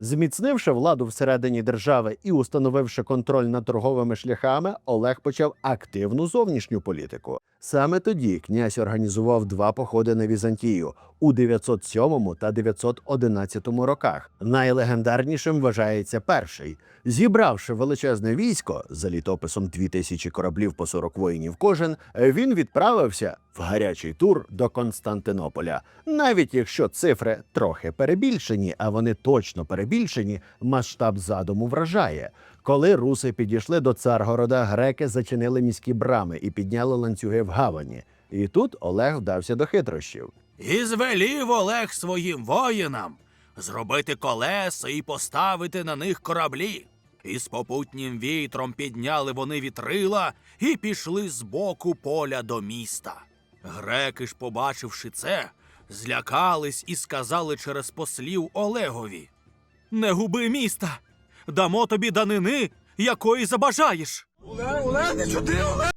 Зміцнивши владу всередині держави і установивши контроль над торговими шляхами, Олег почав активну зовнішню політику. Саме тоді князь організував два походи на Візантію у 907 та 911 роках. Найлегендарнішим вважається перший. Зібравши величезне військо за літописом 2000 кораблів по 40 воїнів кожен, він відправився гарячий тур до Константинополя. Навіть якщо цифри трохи перебільшені, а вони точно перебільшені, масштаб задуму вражає. Коли руси підійшли до Царгорода, греки зачинили міські брами і підняли ланцюги в гавані. І тут Олег вдався до хитрощів. І звелів Олег своїм воїнам зробити колеса і поставити на них кораблі. І з попутнім вітром підняли вони вітрила і пішли з боку поля до міста. Греки ж, побачивши це, злякались і сказали через послів Олегові: Не губи міста, дамо тобі данини, якої забажаєш.